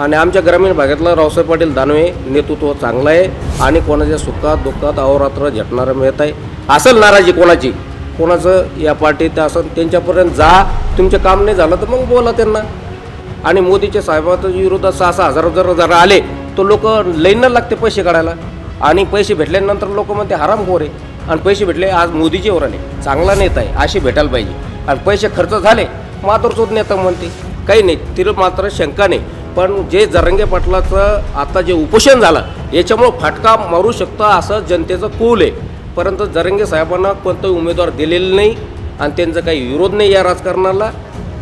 आणि आमच्या ग्रामीण भागातलं रावसाहेब पाटील दानवे नेतृत्व चांगलं आहे आणि कोणाच्या सुखात दुःखात अहोरात्र झटणारं मिळत आहे. असेल नाराजी कोणाची? कोणाचं या पार्टीत असेल त्यांच्यापर्यंत जा. तुमचं काम नाही झालं तर मग बोला त्यांना. आणि मोदीच्या साहेबाच्या विरोधात सहा सहा हजार जर जरा आले तर लोक लईनं लागते पैसे काढायला. आणि पैसे भेटल्यानंतर लोक म्हणते हराम खोर आहे. आणि पैसे भेटले आज मोदीचे मोदीजीवर आले चांगला नेता आहे अशी भेटायला पाहिजे. आणि पैसे खर्च झाले मातोरचोद नेता म्हणते काही नाही तिला मात्र शंका नाही. पण जे जरंगे पाटलाचं आता जे उपोषण झालं याच्यामुळं फाटका मारू शकतं असं जनतेचं कौल आहे. परंतु जरंगे साहेबांना कोणताही उमेदवार दिलेला नाही आणि त्यांचा काही विरोध नाही या राजकारणाला.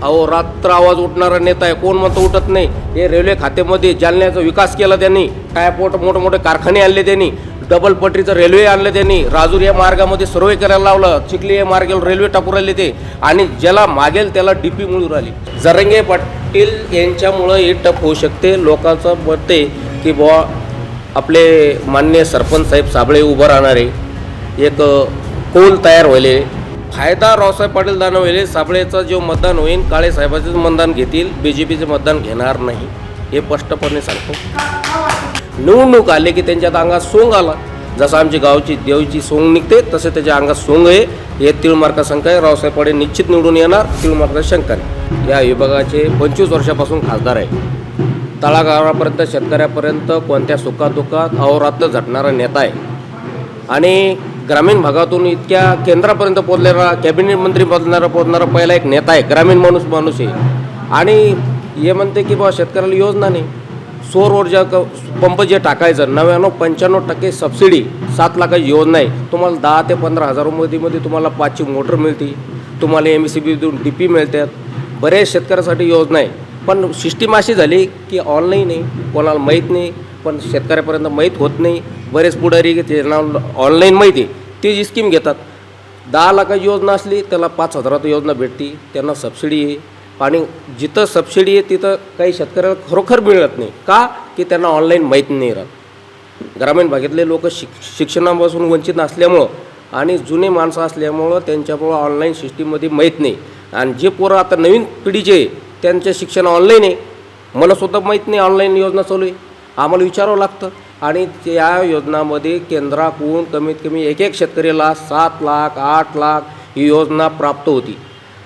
अहो रात्र आवाज उठणारा नेता आहे कोण म्हणतं उठत नाही. हे रेल्वे खात्यामध्ये जालन्याचा विकास केला त्यांनी काय पोट मोठमोठे कारखाने आणले त्यांनी डबल पटरीचं रेल्वे आणलं त्यांनी राजूर या मार्गामध्ये सर्वे करायला लावलं चिखली या मार्गावर रेल्वे टाकू राहिले ते. आणि ज्याला मागेल त्याला डी पी मिळू राहिली. जरंगे पाटील यांच्यामुळं हे टप होऊ शकते. लोकांचं मत आहे की बुवा आपले मान्य सरपंच साहेब साबळे उभं राहणारे एक कोल तयार व्हायले? फायदा रावसाहेब पाटील दानवेले साबळेचं जो मतदान होईल काळेसाहेबाचं मतदान घेतील. बी जे पीचे मतदान घेणार नाही. हे स्पष्टपणे सांगतो. निवडणूक आले की त्यांच्यात अंगात सोंग आला. जसं आमची गावची देवीची सोंग निघते तसे त्याच्या अंगात सोंग आहे. हे तिळमार्का शंका आहे रावसाहेब पाटील निश्चित निवडून येणार. तिळमार्का शंका नाही या विभागाचे पंचवीस वर्षापासून खासदार आहे तळागाळापर्यंत शेतकऱ्यापर्यंत कोणत्या सुखादुखात अहोरात्र झटणारा नेता आहे. आणि ग्रामीण भागातून इतक्या केंद्रापर्यंत पोचलेला कॅबिनेट मंत्री पोचणारा पोचणारा पहिला एक नेता आहे. ग्रामीण माणूस माणूस आहे. आणि हे म्हणते की बाबा शेतकऱ्याला योजना नाही. सौर ऊर्जा क पंप जे टाकायचं नव्याण्णव पंच्याण्णव टक्के सबसिडी सात लाखाची योजना आहे. तुम्हाला दहा ते पंधरा हजार रुपयेमध्ये तुम्हाला पाचची मोटर मिळते तुम्हाला एम सी बीतून डी पी मिळतात. बरेच शेतकऱ्यासाठी योजना आहे. पण सिस्टीम अशी झाली की ऑनलाईन आहे कोणाला माहीत नाही पण शेतकऱ्यापर्यंत माहीत होत नाही. बरेच पुढारी त्यांना ऑनलाईन माहिती आहे. ती जी स्कीम घेतात. दहा लाखाची योजना असली त्याला पाच हजारात योजना भेटते त्यांना सबसिडी आहे. आणि जिथं सबसिडी आहे तिथं काही शेतकऱ्याला खरोखर मिळत नाही. का? की त्यांना ऑनलाईन माहीत नाही राहत. ग्रामीण भागातले लोक शिक शिक्षणापासून वंचित असल्यामुळं आणि जुने माणसं असल्यामुळं त्यांच्यामुळं ऑनलाईन सिस्टीममध्ये माहीत नाही. आणि जे पोरं आता नवीन पिढीचे आहे, त्यांचे शिक्षण ऑनलाईन आहे. मला स्वतः माहीत नाही ऑनलाईन योजना चालू आहे. आम्हाला विचारावं लागतं. आणि त्या योजनामध्ये केंद्राकडून कमीत कमी एक एक शेतकऱ्याला सात लाख आठ लाख ही योजना प्राप्त होती.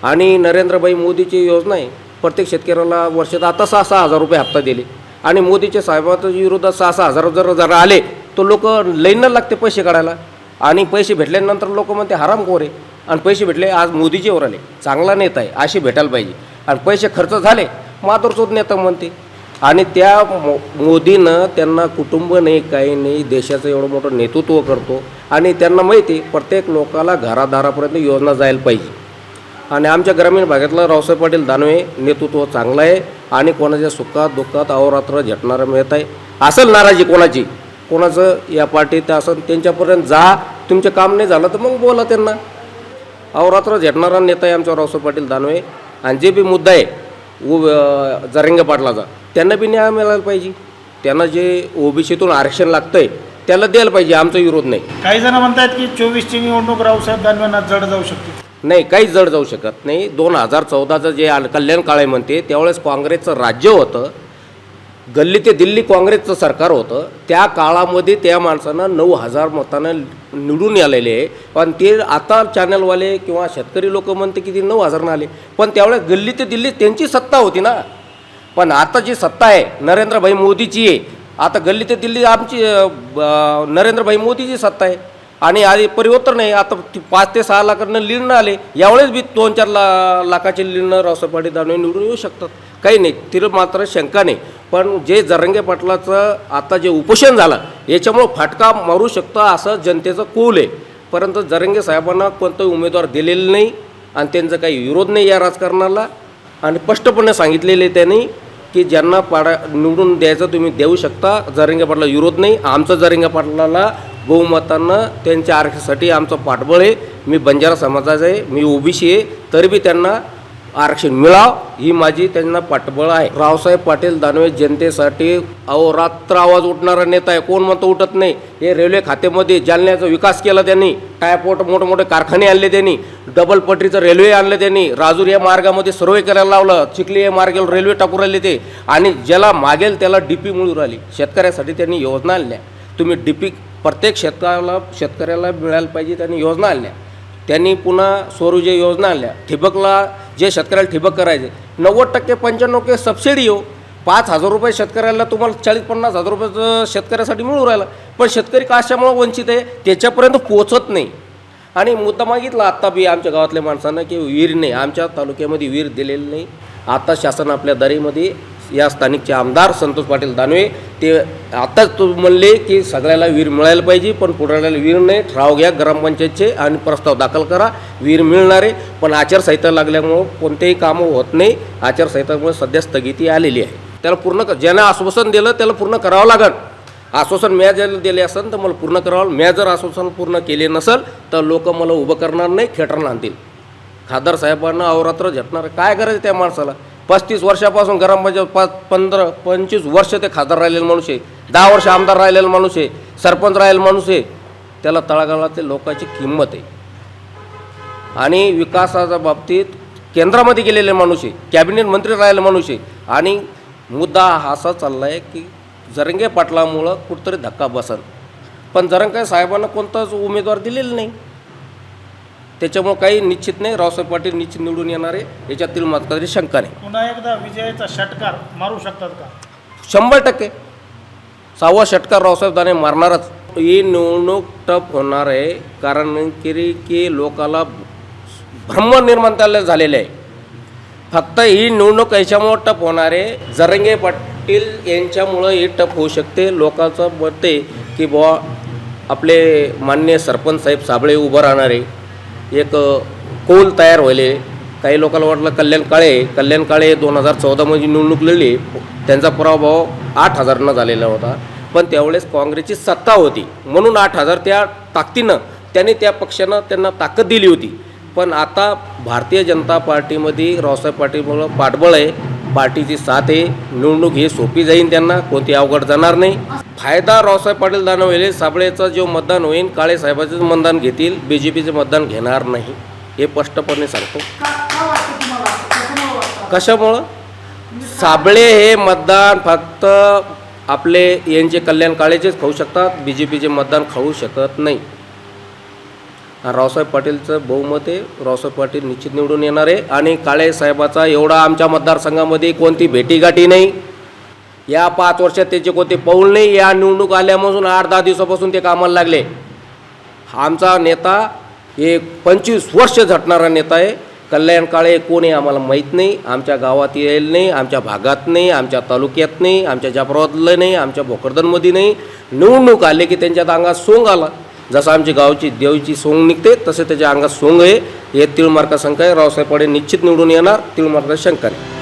आणि नरेंद्रभाई मोदीची योजना आहे. प्रत्येक शेतकऱ्याला वर्षात आता सहा सहा हजार रुपये हप्ता दिले. आणि मोदीच्या साहेबाच्या विरोधात सहा सहा हजार जर जरा आले तर लोक लाईनला लागते पैसे काढायला. आणि पैसे भेटल्यानंतर लोक म्हणते हरामखोर आहे. आणि पैसे भेटले आज मोदीजीवर आले. चांगला नेता आहे असे भेटायला पाहिजे. आणि पैसे खर्च झाले मातोरचोद नेता म्हणते. आणि त्या मो मोदीनं त्यांना कुटुंब नाही काही नाही देशाचं एवढं मोठं नेतृत्व करतो. आणि त्यांना माहिती आहे प्रत्येक लोकाला घरादारापर्यंत योजना जायला पाहिजे. आणि आमच्या ग्रामीण भागातलं रावसाहेब पाटील दानवे नेतृत्व चांगलं आहे. आणि कोणाच्या सुखात दुःखात अहोरात्र झटणारं मिळत आहे. असेल नाराजी कोणाची? कोणाचं या पार्टीत असेल त्यांच्यापर्यंत जा. तुमचं काम नाही झालं तर मग बोला त्यांना. अहोरात्र झटणारा नेता आहे आमच्या रावसाहेब पाटील दानवे. आणि जे बी मुद्दा आहे उ जरंगे पाटलाचा त्यांना बी न्याय मिळायला पाहिजे. त्यांना जे ओबीसीतून आरक्षण लागतं आहे त्याला द्यायला पाहिजे आमचा विरोध नाही. काही जण म्हणतात की चोवीसची निवडणूक रावसाहेब दानवेंना जड जाऊ शकते. नाही काहीच जड जाऊ शकत नाही. दोन हजार चौदाचं जे कल्याण काळे म्हणते त्यावेळेस काँग्रेसचं राज्य होतं. गल्ली ते दिल्ली काँग्रेसचं सरकार होतं. त्या काळामध्ये त्या माणसानं नऊ हजार मतानं निवडून आलेले आहे. पण ते आता चॅनलवाले किंवा शेतकरी लोक म्हणते की ते नऊ हजारनं आले. पण त्यावेळेस गल्ली ते दिल्ली त्यांची सत्ता होती ना. पण आता जी सत्ता आहे नरेंद्रभाई मोदीची आहे. आता गल्ली ते दिल्ली आमची नरेंद्रभाई मोदीची सत्ता आहे. आणि आधी परिवर्तन नाही आता पाच ते सहा लाखांना लीड आले. यावेळेस बी दोन चार ला लाखाचे लीड रावसाहेब पाटील दानवे निवडून येऊ शकतात. काही नाही. तिला मात्र शंका नाही. पण जे जरंगे पाटलाचं आता जे उपोषण झालं याच्यामुळं फाटका मारू शकतं असं जनतेचं कौल आहे. परंतु जरंगे साहेबांना कोणताही उमेदवार दिलेला नाही आणि त्यांचा काही विरोध नाही या राजकारणाला. आणि स्पष्टपणे सांगितलेले त्यांनी की ज्यांना पाडा निवडून द्यायचं तुम्ही देऊ शकता जरंगे पाटला विरोध नाही. आमचं जरंगे पाटलाला बहुमतानं त्यांच्या आरक्षणासाठी आमचं पाठबळ आहे. मी बंजारा समाजाचा आहे मी ओबीसी आहे तरी बी त्यांना आरक्षण मिळाव ही माझी त्यांना पाठबळ आहे. रावसाहेब पाटील दानवे जनतेसाठी अहोरात्र आवाज उठणारा नेता आहे. कोण म्हणतो उठत नाही? हे रेल्वे खात्यामध्ये जालन्याचा विकास केला त्यांनी. टायपोर्ट मोठमोठे कारखाने आणले त्यांनी. डबल पटरीचं रेल्वे आणलं त्यांनी. राजूर या मार्गामध्ये सर्वे करायला लावलं. चिखली या मार्गावर रेल्वे टाकू राहिले ते. आणि ज्याला मागेल त्याला डी पी मिळू राहिली. शेतकऱ्यासाठी त्यांनी योजना आणल्या. तुम्ही डी पी प्रत्येक शेतकऱ्याला शेतकऱ्याला मिळायला पाहिजे त्यांनी योजना आणल्या. त्यांनी पुन्हा सौरऊर्जा योजना आणल्या. ठिबकला जे शेतकऱ्याला ठिबक करायचे नव्वद टक्के पंच्याण्णव टक्के सबसिडी येऊ हो. पाच हजार रुपये शेतकऱ्याला तुम्हाला चाळीस पन्नास हजार रुपयाचं शेतकऱ्यासाठी मिळू राहिलं. पण शेतकरी कशामुळं वंचित आहे? त्याच्यापर्यंत पोचत नाही. आणि मुद्दा मागितला आत्ता बी आमच्या गावातल्या माणसांना की विहीर नाही. आमच्या तालुक्यामध्ये विहीर दिलेली नाही. आता शासन आपल्या दरीमध्ये या स्थानिकचे आमदार संतोष पाटील दानवे ते आत्ताच तो म्हणले की सगळ्याला वीर मिळायला पाहिजे पण पुढाऱ्याला वीर नाही. ठराव घ्या ग्रामपंचायतचे आणि प्रस्ताव दाखल करा. विहीर मिळणार आहे पण आचारसंहिता लागल्यामुळं कोणतेही कामं होत नाही. आचारसंहितामुळे सध्या स्थगिती आलेली आहे. त्याला पूर्ण क- ज्यानं आश्वासन दिलं त्याला पूर्ण करावं लागेल आश्वासन म्या जर दिले असेल तर मला पूर्ण करावं म्या जर आश्वासन पूर्ण केले नसेल तर लोक मला उभं करणार नाही खेटरला आणतील खासदार साहेबांना अवरात्र झटणार काय करायचं त्या माणसाला? पस्तीस वर्षापासून ग्रामपंचायत म्हणजे पाच पंधरा पंचवीस वर्ष ते खासदार राहिलेला माणूस आहे. दहा वर्ष आमदार राहिलेला माणूस आहे. सरपंच राहिलेला माणूस आहे. त्याला तळागाळातील लोकांची किंमत आहे. आणि विकासाच्या बाबतीत केंद्रामध्ये गेलेले माणूस आहे. कॅबिनेट मंत्री राहिलेला माणूस आहे. आणि मुद्दा हा असा चालला आहे की जरंगे पाटलामुळं कुठंतरी धक्का बसन. पण जरंगे साहेबांना कोणताच उमेदवार दिलेला नाही. त्याच्यामुळं काही निश्चित नाही. रावसाहेब पाटील निश्चित निवडून येणार आहे. याच्यातील मात्र शंका नाही पुन्हा एकदा विजयाचा षटकार मारू शकतात का? शंभर टक्के. सहावा षटकार रावसाहेब दाने मारणारच. ही निवडणूक टप होणार आहे. कारण की की लोकाला भ्रम निर्माण त्याला झालेलं आहे. फक्त ही निवडणूक याच्यामुळं टप होणार आहे. जरंगे पाटील यांच्यामुळं ही टप होऊ शकते. लोकांचं मत आहे की बुवा आपले मान्य सरपंच साहेब साबळे उभं राहणार आहे. एक कोल तयार व्हायले. काही लोकांना वाटलं कल्याण काळे कल्याण काळे दोन हजार चौदामध्ये निवडणूक लढली. त्यांचा पराभव आठ हजारनं झालेला होता. पण त्यावेळेस काँग्रेसची सत्ता होती. म्हणून आठ हजार त्या ताकदीनं त्यांनी त्या पक्षानं त्यांना ताकद दिली होती. पण आता भारतीय जनता पार्टीमध्ये रावसाहेब पाटीलमुळं पाठबळ आहे. पार्टीची साथ आहे. निवडणूक ही सोपी जाईल त्यांना कोणती अवघड जाणार नाही. फायदा रावसाहेब पाटील दानवेले साबळेचं जो मतदान होईल काळे साहेबाचंच मतदान घेतील बी जे पीचे मतदान घेणार नाही हे स्पष्टपणे सांगतो. कशामुळं? साबळे हे मतदान फक्त आपले यांचे कल्याण काळेचेच खाऊ शकतात बी जे पीचे मतदान खाऊ शकत नाही. रावसाहेब पाटीलचं बहुमत आहे. रावसाहेब पाटील निश्चित निवडून येणार आहे. आणि काळे साहेबाचा एवढा आमच्या मतदारसंघामध्ये कोणती भेटीगाठी नाही. या पाच वर्षात त्याचे कोणते पाऊल नाही. या निवडणूक आल्यापासून आठ दहा दिवसापासून ते कामाला लागले. आमचा नेता एक पंचवीस वर्ष झटणारा नेता आहे. कल्याण काळे कोण आहे आम्हाला माहीत नाही. आमच्या गावात येईल नाही. आमच्या भागात नाही. आमच्या तालुक्यात नाही. आमच्या जाफराबादला नाही. आमच्या भोकरदनमध्ये नाही. निवडणूक आले की त्यांच्यात अंगात सोंग आला. जसं आमची गावची देवीची सोंग निघते तसे त्याच्या अंगात सोंग आहे. हे तिळमार्का शंका आहे रावसाहेब पाडे निश्चित निवडून येणार तिळमार्का शंका आहे